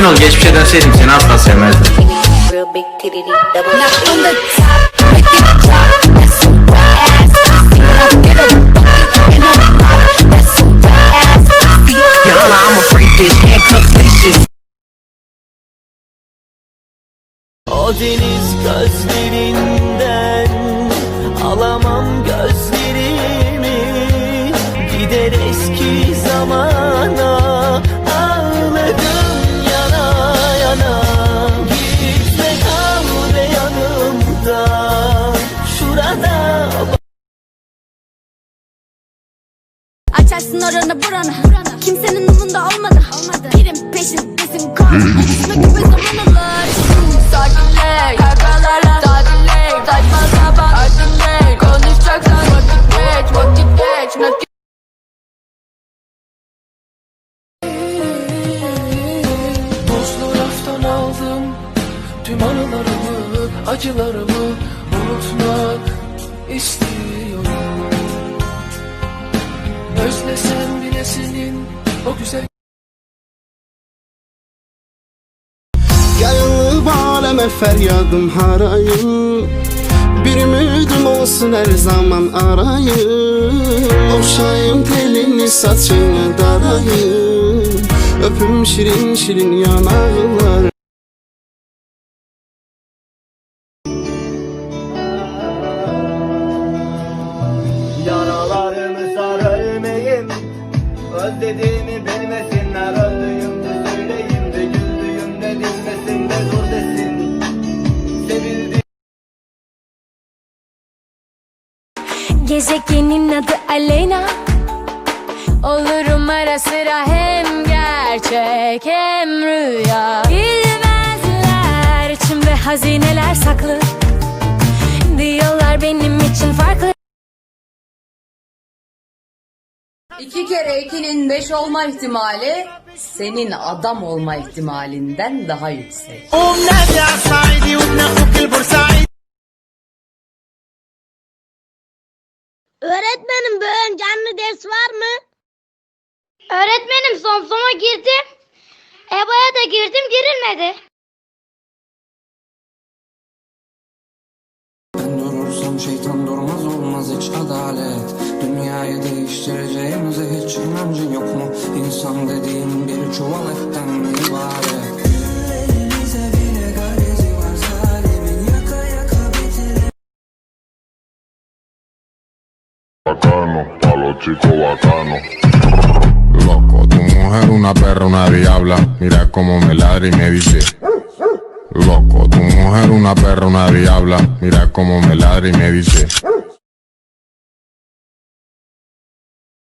Emin ol geçmişe dönseydim seni asla sevmezdim. Real big titty, Açarsın oranı buranı. Kimsenin umunda olmadı. Pirim peşindesin kan Düşme gibi zaman alır. Sakinle kavgalarla Sakinle saçma sapan Sakinle konuşacaksan Vakit geç vakit geç. Nakit tüm anılarımı, acılarımı unutmak istiyorum. Özlesem bile senin o güzel aleme feryadım harayım Bir ümidim olsun her zaman arayım Okşayım telini saçını darayım Öpüm şirin şirin yanaklar Özlediğimi bilmesinler Öldüğümde söyleyeyim de Güldüğümde dinmesin de dur desin. Sevildiğim Gezegenin adı Aleyna. Olurum ara sıra hem gerçek hem rüya. Bilmezler içimde hazineler saklı. Diyorlar benim için farklı İki kere ikinin beş olma ihtimali senin adam olma ihtimalinden daha yüksek. Öğretmenim bugün canlı ders var mı? Öğretmenim son sona girdim. EBA'ya da girdim girilmedi. Şeytan durmaz olmaz hiç adalet Dünyayı değiştireceğimize hiç inancın yok mu? İnsan dediğin bir çuval etten ibaret? Bacano, pa' los chicos bacanos. Loco, tu mujer una perra, una diabla. Mira cómo me ladra y me dice. Loco, tu mujer una perra, una diabla. Mira cómo me ladra y me dice.